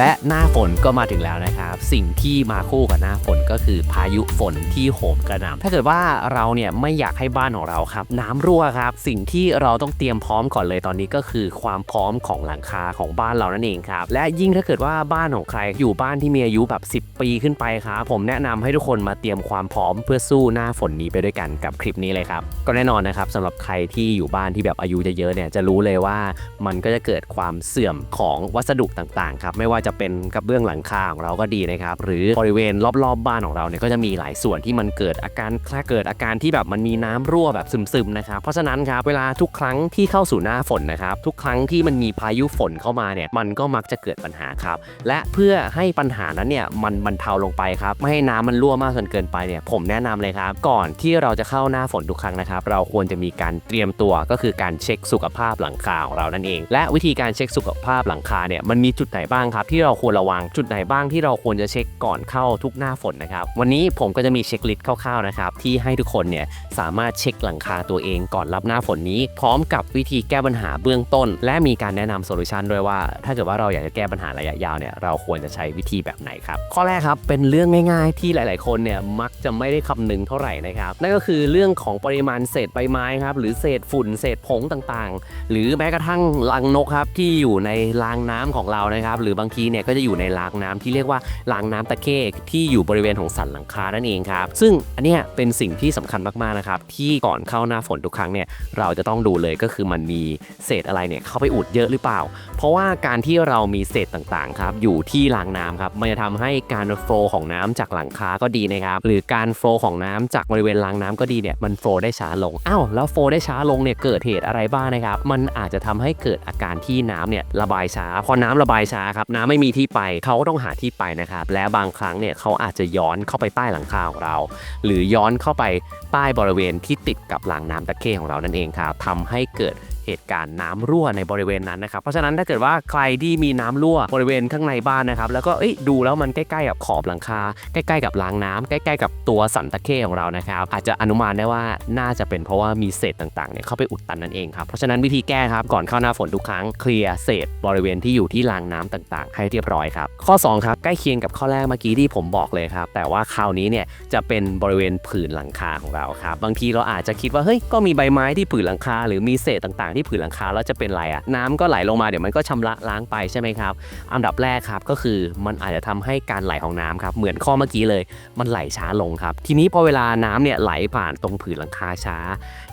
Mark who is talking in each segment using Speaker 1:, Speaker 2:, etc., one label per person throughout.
Speaker 1: และหน้าฝนก็มาถึงแล้วนะครับ สิ่งที่มาคู่กับหน้าฝนก็คือพายุฝนที่โหมกระหน่ำถ้าเกิดว่าเราเนี่ยไม่อยากให้บ้านของเราครับ น้ำรั่วครับ สิ่งที่เราต้องเตรียมพร้อมก่อนเลยตอนนี้ก็คือความพร้อมของหลังคาของบ้านเรานั่นเองครับ และยิ่งถ้าเกิดว่าบ้านของใครอยู่บ้านที่มีอายุแบบ 10 ปีขึ้นไปครับผมแนะนำให้ทุกคนมาเตรียมความพร้อมเพื่อสู้หน้าฝนนี้ไปด้วยกันกับคลิปนี้เลยครับก็แน่นอนนะครับสำหรับใครที่อยู่บ้านที่แบบอายุเยอะๆเนี่ยจะรู้เลยว่ามันก็จะเกิดความเสื่อมของวัสดุต่างๆครับไม่ว่าจะเป็นกระเบื้องหลังคาของเราก็ดีนะครับ หรือบริเวณรอบๆบบ้านของเราเนี่ยก็จะมีหลายส่วนที่มันเกิดอาการแคลเกิดอาการที่แบบมันมีน้ำรั่วแบบซึมๆนะครับ เพราะฉะนั้นครับเวลาทุกครั้งที่เข้าสู่หน้าฝนนะครับ ทุกครั้งที่มันมีพายุฝนเข้ามาเนี่ยมันก็มักจะเกิดปัญหาครับ และเพื่อให้ปัญหานั้นเนี่ยมันบรรเทาลงไปครับ ไม่ให้น้ำมันรั่วมากจนเกินไปเนี่ยผมแนะนำเลยครับ ก่อนที่เราจะเข้าหน้าฝนทุกครั้งนะครับ เราควรจะมีการเตรียมตัวก็คือการเช็คสุขภาพหลังคาของเรานั่นเอง และวิธีการเช็คสุขภาพหลังคาเนี่ยมันมีจุดไหนบ้างครับที่ที่เราควรระวัง จุดไหนบ้างที่เราควรจะเช็คก่อนเข้าทุกหน้าฝนนะครับ วันนี้ผมก็จะมีเช็คลิสต์คร่าวๆนะครับที่ให้ทุกคนเนี่ยสามารถเช็คหลังคาตัวเองก่อนรับหน้าฝนนี้ พร้อมกับวิธีแก้ปัญหาเบื้องต้น และมีการแนะนำโซลูชันด้วยว่า ถ้าเกิดว่าเราอยากจะแก้ปัญหาระยะยาวเนี่ยเราควรจะใช้วิธีแบบไหนครับข้อแรกครับเป็นเรื่องง่าย ๆ ที่หลาย ๆ คนเนี่ยมักจะไม่ได้คำนึงเท่าไหร่นะครับนั่นก็คือเรื่องของปริมาณเศษใบไม้ครับหรือเศษฝุ่นเศษผงต่างๆ หรือแม้กระทั่งรังนกครับที่อยู่ในรางน้ำของเรานะครับหรือบางทีเนี่ยก็จะอยู่ในรางน้ำที่เรียกว่ารางน้ำตะเข้ที่อยู่บริเวณของสันหลังคานั่นเองครับ ซึ่งอันเนี้ยเป็นสิ่งที่สำคัญมากๆนะครับที่ก่อนเข้าหน้าฝนทุกครั้งเนี่ยเราจะต้องดูเลยก็คือมันมีเศษอะไรเนี่ยเข้าไปอุดเยอะหรือเปล่า เพราะว่าการที่เรามีเศษต่างๆครับอยู่ที่รางน้ำครับมันจะทำให้การโฟลของน้ำจากหลังคาก็ดีนะครับหรือการโฟลของน้ำจากบริเวณรางน้ำก็ดีเนี่ยมันโฟลได้ช้าลงอ้าวแล้วโฟลได้ช้าลงเนี่ยเกิดเหตุอะไรบ้างนะครับมันอาจจะทำให้เกิดอาการที่น้ำเนี่ยระบายช้า พอน้ำระบายช้าครับน้ำไม่มีที่ไปเขาก็ต้องหาที่ไปนะครับ และบางครั้งเนี่ยเขาอาจจะย้อนเข้าไปใต้หลังคาของเรา หรือย้อนเข้าไปใต้บริเวณที่ติดกับหลังน้ำตะเข้ของเรานั่นเองครับทำให้เกิดเหตุการณ์น้ำรั่วในบริเวณนั้นนะครับ เพราะฉะนั้นถ้าเกิดว่าใครที่มีน้ำรั่วบริเวณข้างในบ้านนะครับ แล้วก็เอ้ยดูแล้วมันใกล้ๆกับขอบหลังคา ใกล้ๆกับรางน้ำใกล้ๆกับตัวสันตะเข้ของเรานะครับ อาจจะอนุมานได้ว่าน่าจะเป็นเพราะว่ามีเศษต่างๆเนี่ยเข้าไปอุดตันนั่นเองครับ เพราะฉะนั้นวิธีแก้ครับก่อนเข้าหน้าฝนทุกครั้งเคลียร์เศษบริเวณที่อยู่ที่รางน้ำต่างๆ ให้เรียบร้อยครับ ข้อสองครับใกล้เคียงกับข้อแรกเมื่อกี้ที่ผมบอกเลยครับ แต่ว่าคราวนี้เนี่ยจะเป็นบริเวณผืนหลังคาของเราครับ บางทีเราอาจจะคิดว่าเฮ้ยก็มีใบไม้ที่ผืนหลังคาหรือมีเศษต่างๆที่ผืนหลังคาแล้วจะเป็นไรอะน้ำก็ไหลลงมาเดี๋ยวมันก็ชำระล้างไปใช่ไหมครับ อันดับแรกครับก็คือมันอาจจะทำให้การไหลของน้ำครับเหมือนข้อเมื่อกี้เลย มันไหลช้าลงครับ ทีนี้พอเวลาน้ำเนี่ยไหลผ่านตรงผืนหลังคาช้า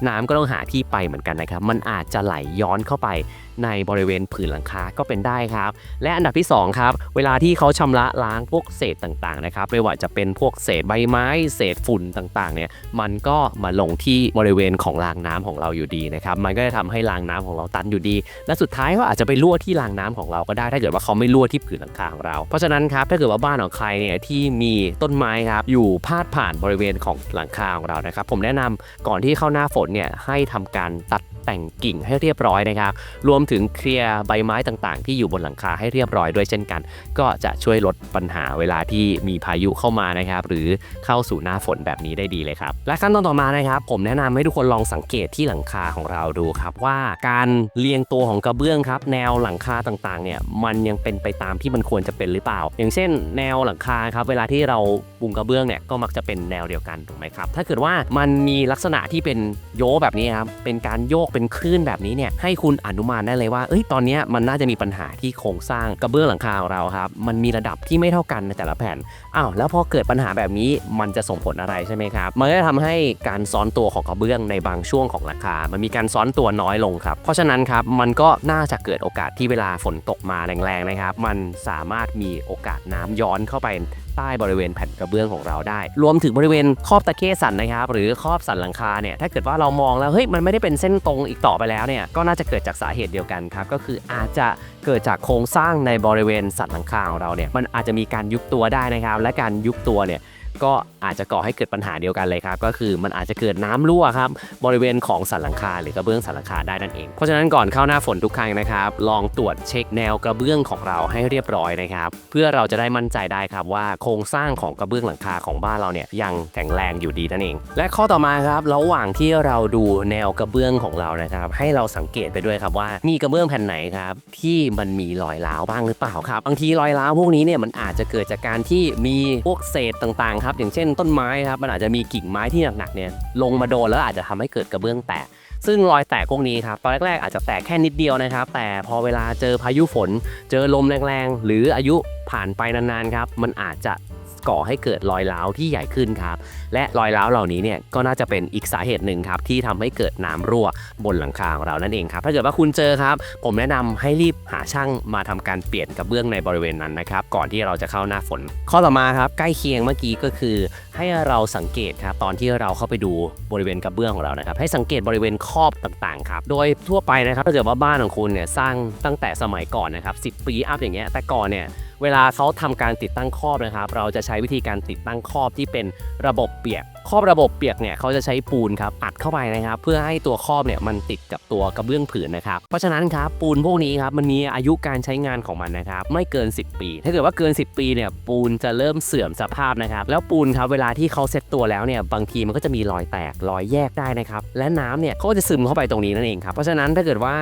Speaker 1: น้ำก็ต้องหาที่ไปเหมือนกันนะครับ มันอาจจะไหลย้อนเข้าไป ในบริเวณผืนหลังคาก็เป็นได้ครับ และอันดับที่สองครับเวลาที่เขาชำระล้างพวกเศษต่างๆนะครับไม่ว่าจะเป็นพวกเศษใบไม้ เศษฝุ่นต่างๆเนี่ยมันก็มาลงที่บริเวณของรางน้ำของเราอยู่ดีนะครับมันก็จะทำให้รางน้ำของเราตันอยู่ดี และสุดท้ายก็อาจจะไปรั่วที่รางน้ำของเราก็ได้ถ้าเกิดว่าเขาไม่รั่วที่ผืนหลังคาของเราเพราะฉะนั้นครับถ้าเกิดว่าบ้านของใครเนี่ยที่มีต้นไม้ครับอยู่พาดผ่านบริเวณของหลังคาของเรานะครับผมแนะนำก่อนที่เข้าหน้าฝนเนี่ยให้ทำการตัด แต่งกิ่งให้เรียบร้อยนะครับ รวมถึงเคลียร์ใบไม้ต่างๆ ที่อยู่บนหลังคาให้เรียบร้อยด้วยเช่นกัน ก็จะช่วยลดปัญหาเวลาที่มีพายุเข้ามานะครับ หรือเข้าสู่หน้าฝนแบบนี้ได้ดีเลยครับ และขั้นตอนต่อมานะครับ ผมแนะนำให้ทุกคนลองสังเกตที่หลังคาของเราดูครับ ว่าการเรียงตัวของกระเบื้องครับ แนวหลังคาต่างๆ เนี่ยมันยังเป็นไปตามที่มันควรจะเป็นหรือเปล่า อย่างเช่น แนวหลังคาครับเวลาที่เราบุงกระเบื้องเนี่ยก็มักจะเป็นแนวเดียวกันถูกไหมครับถ้าเกิดว่ามันมีลักษณะที่เป็นโยแบบนี้ครับเป็นการโยกเป็นคลื่นแบบนี้เนี่ยให้คุณอนุมานได้เลยว่าเอ้ยตอนนี้มันน่าจะมีปัญหาที่โครงสร้างกระเบื้องหลังคาของเราครับมันมีระดับที่ไม่เท่ากันในแต่ละแผ่นอ้าวแล้วพอเกิดปัญหาแบบนี้มันจะส่งผลอะไรใช่ไหมครับมันก็จะทำให้การซ้อนตัวของกระเบื้องในบางช่วงของหลังคา มันมีการซ้อนตัวน้อยลงครับเพราะฉะนั้นครับมันก็น่าจะเกิดโอกาสที่เวลาฝนตกมาแรงๆนะครับ มันสามารถมีโอกาสน้ำย้อนเข้าไป ใต้บริเวณแผ่นกระเบื้องของเราได้ รวมถึงบริเวณครอบตะเข้สันนะครับหรือครอบสันหลังคาเนี่ยถ้าเกิดว่าเรามองแล้วเฮ้ยมันไม่ได้เป็นเส้นตรงอีกต่อไปแล้วเนี่ยก็น่าจะเกิดจากสาเหตุเดียวกันครับก็คืออาจจะเกิดจากโครงสร้างในบริเวณสันหลังคาของเราเนี่ยมันอาจจะมีการยุบตัวได้นะครับและการยุบตัวเนี่ย ก็อาจจะก่อให้เกิดปัญหาเดียวกันเลยครับ ก็คือมันอาจจะเกิดน้ำรั่วครับบริเวณของสันหลังคาหรือกระเบื้องสันหลังคาได้นั่นเองเพราะฉะนั้นก่อนเข้าหน้าฝนทุกครั้งนะครับลองตรวจเช็คแนวกระเบื้องของเราให้เรียบร้อยนะครับเพื่อเราจะได้มั่นใจได้ครับว่าโครงสร้างของกระเบื้องหลังคาของบ้านเราเนี่ยยังแข็งแรงอยู่ดีนั่นเอง และข้อต่อมาครับระหว่างที่เราดูแนวกระเบื้องของเรานะครับให้เราสังเกตไปด้วยครับว่ามีกระเบื้องแผ่นไหนครับที่มันมีรอยร้าวบ้างหรือเปล่าครับบางทีรอยร้าวพวกนี้เนี่ยมันอาจจะเกิดจากการที่มีพวกเศษต่างๆครับอย่างเช่นต้นไม้ครับมันอาจจะมีกิ่งไม้ที่หนักๆเนี่ยลงมาโดนแล้วอาจจะทำให้เกิดกระเบื้องแตกซึ่งรอยแตกพวกนี้ครับตอนแรกๆอาจจะแตกแค่นิดเดียวนะครับ แต่พอเวลาเจอพายุฝน เจอลมแรงๆ หรืออายุผ่านไปนานๆครับมันอาจจะ ก่อให้เกิดรอยร้าวที่ใหญ่ขึ้นครับ และรอยร้าวเหล่านี้เนี่ยก็น่าจะเป็นอีกสาเหตุหนึ่งครับที่ทำให้เกิดน้ำรั่วบนหลังคาของเรานั่นเองครับ ถ้าเกิดว่าคุณเจอครับ ผมแนะนำให้รีบหาช่างมาทำการเปลี่ยนกระเบื้องในบริเวณนั้นนะครับ ก่อนที่เราจะเข้าหน้าฝน ข้อต่อมาครับ ใกล้เคียงเมื่อกี้ก็คือ ให้เราสังเกตครับตอนที่เราเข้าไปดูบริเวณกระเบื้องของเรานะครับ ให้สังเกตบริเวณครอบต่างๆครับโดยทั่วไปนะครับถ้าเกิดว่าบ้านของคุณเนี่ยสร้างตั้งแต่สมัยก่อนนะครับ10 ปีอัพอย่างเงี้ยแต่ก่อนเนี่ย เวลาเขาทำการติดตั้งครอบนะครับ เราจะใช้วิธีการติดตั้งครอบที่เป็นระบบเปียก ครอบระบบเปียกเนี่ยเขาจะใช้ปูนครับอัดเข้าไปนะครับ เพื่อให้ตัวครอบเนี่ยมันติดกับตัวกระเบื้องผืนนะครับเพราะฉะนั้นครับปูนพวกนี้ครับมันมีอายุการใช้งานของมันนะครับไม่เกิน 10 ปี ถ้าเกิดว่าเกิน 10 ปีเนี่ยปูนจะเริ่มเสื่อมสภาพนะครับแล้วปูนครับเวลาที่เขาเซ็ตตัวแล้วเนี่ยบางทีมันก็จะมีรอยแตกรอยแยกได้นะครับและน้ำเนี่ยเขาก็จะซึมเข้าไปตรงนี้นั่นเองครับเพราะฉะนั้นถ้าเกิดว่า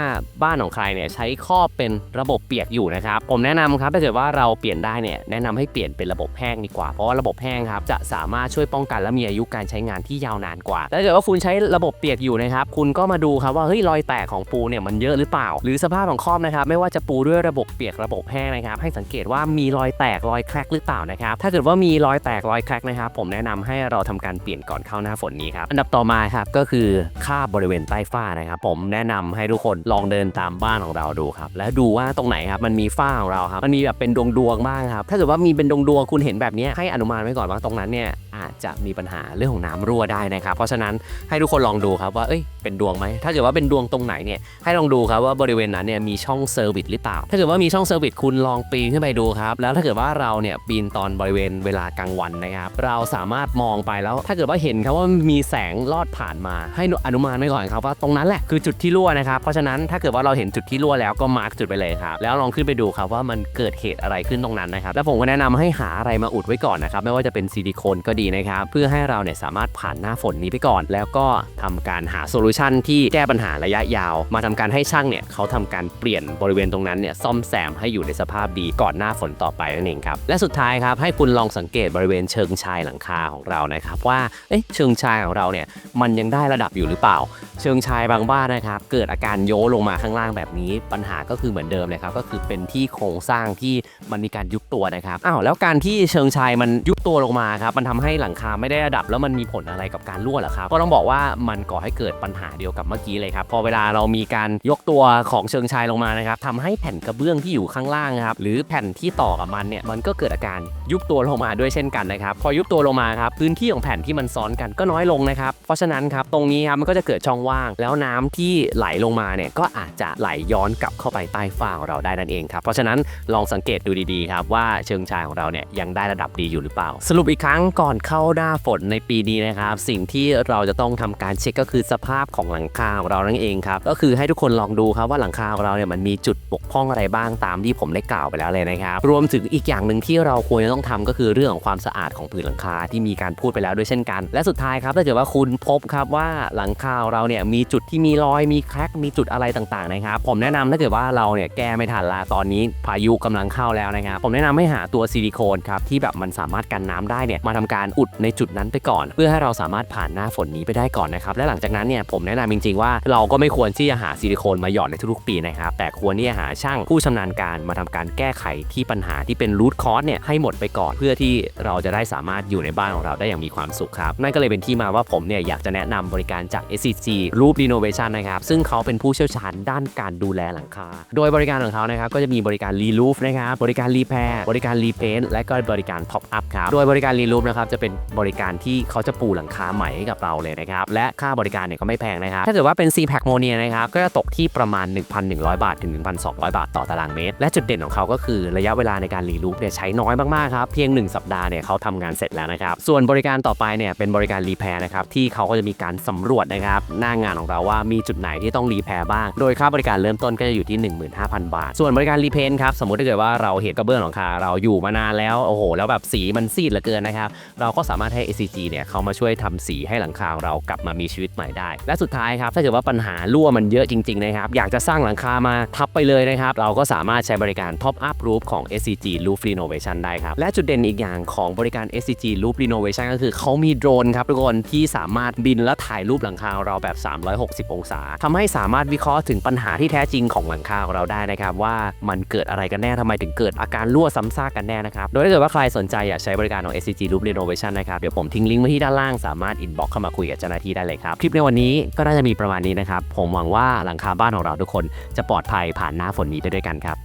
Speaker 1: บ้านของใครเนี่ยใช้ครอบเป็นระบบเปียกอยู่นะครับผมแนะนำครับถ้าเกิดว่าเราเปลี่ยนได้เนี่ยแนะนำให้เปลี่ยนเป็นระบบแห้งดีกว่าเพราะว่าระบบแห้งครับจะสามารถช่วยป้องกันและมีอายุการใช้งานที่ยาวนานกว่าถ้าเกิดว่าคุณใช้ระบบเปียกอยู่นะครับคุณก็มาดูครับว่าเฮ้ยรอยแตกของปูเนี่ยมันเยอะหรือเปล่า หรือสภาพของครอบนะครับไม่ว่าจะปูด้วยระบบเปียกระบบแห้งนะครับให้สังเกตว่ามีรอยแตกรอยแครกหรือเปล่านะครับถ้าเกิดว่ามีรอยแตกรอยแครกนะครับผมแนะนำให้เราทำการเปลี่ยนก่อนเข้าหน้าฝนนี้ครับอันดับต่อมาครับก็คือคราบบริเวณใต้ฝ้านะครับผมแนะนำให้ทุกคนลองเดินตามบ้านของเราดูครับแล้วดูว่าตรงไหนครับมันมีฝ้าของเราครับมันมีแบบเป็นดวงดวงบ้างครับถ้าเกิดว่ามีเป็นดวงดวงคุณเห็นแบบนี้ให้อนุมานไว้ก่อนว่าตรงนั้นเนี่ย อาจจะมีปัญหาเรื่องของน้ำรั่วได้นะครับ เพราะฉะนั้นให้ทุกคนลองดูครับว่าเอ้ยเป็นดวงไหมถ้าเกิดว่าเป็นดวงตรงไหนเนี่ยให้ลองดูครับว่าบริเวณนั้นเนี่ยมีช่องเซอร์วิสหรือเปล่า ถ้าเกิดว่ามีช่องเซอร์วิสคุณลองปีนขึ้นไปดูครับ แล้วถ้าเกิดว่าเราเนี่ยปีนตอนบริเวณเวลากลางวันนะครับ เราสามารถมองไปแล้ว ถ้าเกิดว่าเห็นครับว่ามีแสงลอดผ่านมา ให้อนุมานไว้ก่อนครับว่าตรงนั้นแหละคือจุดที่รั่วนะครับ เพราะฉะนั้นถ้าเกิดว่าเราเห็นจุดที่รั่วแล้วก็มาร์กจุดไปเลยครับ แล้วลองขึ้นไปดูครับว่ามันเกิดเหตุอะไรขึ้นตรงนั้นนะครับ แล้วผมก็แนะนำให้หาอะไรมาอุดไว้ก่อนนะครับ ไม่ว่าจะเป็นซิลิโคนก็ดีนะครับเพื่อให้เราเนี่ยสามารถผ่านหน้าฝนนี้ไปก่อน แล้วก็ทำการหาโซลูชันที่แก้ปัญหาระยะยาว มาทำการให้ช่างเนี่ยเขาทำการเปลี่ยนบริเวณตรงนั้นเนี่ยซ่อมแซมให้อยู่ในสภาพดีก่อนหน้าฝนต่อไปนั่นเองครับและสุดท้ายครับให้คุณลองสังเกตบริเวณเชิงชายหลังคาของเรานะครับว่าเอ๊ะเชิงชายของเราเนี่ยมันยังได้ระดับอยู่หรือเปล่าเชิงชายบางบ้านนะครับ เกิดอาการโยลงมาข้างล่างแบบนี้ ปัญหาก็คือเหมือนเดิมเลยครับ ก็คือเป็นที่โครงสร้างที่มันมีการยุบตัวนะครับอ้าวแล้วการที่เชิงชายมันยุบตัวลงมาครับมันทำให้หลังคาไม่ได้ระดับแล้วมันมีผลอะไรกับการรั่วเหรอครับก็ต้องบอกว่ามันก่อให้เกิดปัญหาเดียวกับเมื่อกี้เลยครับพอเวลาเรามีการยกตัวของเชิงชายลงมานะครับทำให้แผ่นกระเบื้องที่อยู่ข้างล่างครับหรือแผ่นที่ต่อกับมันเนี่ยมันก็เกิดอาการยุบตัวลงมาด้วยเช่นกันนะครับพอยุบตัวลงมาครับพื้นที่ของแผ่นที่มันซ้อนกันก็น้อยลงนะครับเพราะฉะนั้นครับตรงนี้ครับมันก็จะเกิดช่องว่าง แล้วน้ำที่ไหลลงมาเนี่ยก็อาจจะไหลย้อนกลับเข้าไปใต้ฝ้าของเราได้นั่นเองครับเพราะฉะนั้นลองสังเกตดูดีๆครับว่าเชิงชายของเราเนี่ยยังได้ระดับดีอยู่หรือเปล่า สรุปอีกครั้งก่อนเข้าหน้าฝนในปีนี้นะครับสิ่งที่เราจะต้องทำการเช็คก็คือสภาพของหลังคาของเรานั่นเองครับก็คือให้ทุกคนลองดูครับว่าหลังคาของเราเนี่ยมันมีจุดบกพร่องอะไรบ้างตามที่ผมได้กล่าวไปแล้วเลยนะครับรวมถึงอีกอย่างหนึ่งที่เราควรจะต้องทำก็คือเรื่องของความสะอาดของผืนหลังคาที่มีการพูดไปแล้วด้วยเช่นกัน และสุดท้ายครับถ้าเกิดว่าคุณพบครับว่าหลังคาของเราเนี่ยมีจุดที่มีรอยมีแครกมีจุดอะไรต่างๆนะครับผมแนะนำถ้าเกิดว่าเราเนี่ยแก้ไม่ทันละตอนนี้พายุกำลังเข้าแล้วนะครับผมแนะนำให้หาตัวซิลิโคนครับที่แบบมันสามารถกันน้ำได้เนี่ยมาทำการอุดในจุดนั้นไปก่อน เพื่อให้เราสามารถผ่านหน้าฝนนี้ไปได้ก่อนนะครับและหลังจากนั้นเนี่ยผมแนะนำจริงๆว่าเราก็ไม่ควรที่จะหาซิลิโคนมาหยอดในทุกๆปีนะครับแต่ควรที่จะหาช่างผู้ชำนาญการมาทำการแก้ไขที่ปัญหาที่เป็นรูทคอร์สเนี่ยให้หมดไปก่อนเพื่อที่เราจะได้สามารถอยู่ในบ้านของเราได้อย่างมีความสุขครับนั่นก็เลยเป็นที่มาว่าผมเนี่ยอยากจะแนะนำบริการจาก SCG Roof Renovation นะครับ ซึ่งเขาเป็นผู้เชี่ยวชาญด้านการดูแลหลังคา โดยบริการของเขานะครับก็จะมีบริการรีลูฟนะครับบริการรีแพร์บริการรีเพนและก็บริการท็อปอัพครับโดยบริการรีลูฟนะครับจะเป็นบริการที่เขาจะปูหลังคาใหม่ให้กับเราเลยนะครับและค่าบริการเนี่ยก็ไม่แพงนะครับถ้าเกิดว่าเป็น c p a c m o n i a นะครับก็จะตกที่ประมาณ 1,100 บาทถึง 1,200 บาทต่อตารางเมตร และจุดเด่นของเขาก็คือระยะเวลาในการรีลูปเนี่ยใช้น้อยมากๆครับเพียง 1 สัปดาห์เนี่ยเขาทำงานเสร็จแล้วนะครับส่วนบริการต่อไปเนี่ยเป็นบริการรีแพร์นะครับที่เขาก็จะมีการสำรวจนะครับหน้างานของเราว่ามีจุดไหนที่ต้องรีแพร์บ้าง โดยค่าบริการเริ่มต้นก็จะอยู่ที่ 15,000 บาท ส่วนบริการรีเพนครับ สมมติถ้าเกิดว่าเราเห็นกระเบื้องหลังคาเราอยู่มานานแล้ว โอ้โห แล้วแบบสีมันซีดเหลือเกินนะครับ เราก็สามารถให้ ACG เนี่ยเขามาช่วยทำสีให้หลังคาเรากลับมามีชีวิตใหม่ได้ และสุดท้ายครับ ถ้าเกิดว่าปัญหารั่วมันเยอะจริงๆนะครับ อยากจะสร้างหลังคามาทับไปเลยนะครับ เราก็สามารถใช้บริการ Top Up Roof ของ SCG Roof Renovation ได้ครับ และจุดเด่นอีกอย่างของบริการ SCG Roof Renovation ก็คือเขามีโดรนครับทุกคนที่สามารถบินและถ่ายรูปหลังคาเราแบบ360 องศาทำให้สามารถวิเคราะห์ถึงปัญหาที่แท้จริงของหลังคาของเราได้นะครับ ว่ามันเกิดอะไรกันแน่ทำไมถึงเกิดอาการรั่วซ้ำซากกันแน่นะครับ โดยถ้าเกิดว่าใครสนใจอยากใช้บริการของ SCG Loop Renovation นะครับ เดี๋ยวผมทิ้งลิงก์ไว้ที่ด้านล่างสามารถอินบ็อกเข้ามาคุยกับเจ้าหน้าที่ได้เลยครับ คลิปในวันนี้ก็น่าจะมีประมาณนี้นะครับ ผมหวังว่าหลังคาบ้านของเราทุกคนจะปลอดภัยผ่านหน้าฝนนี้ไปด้วยกันครับ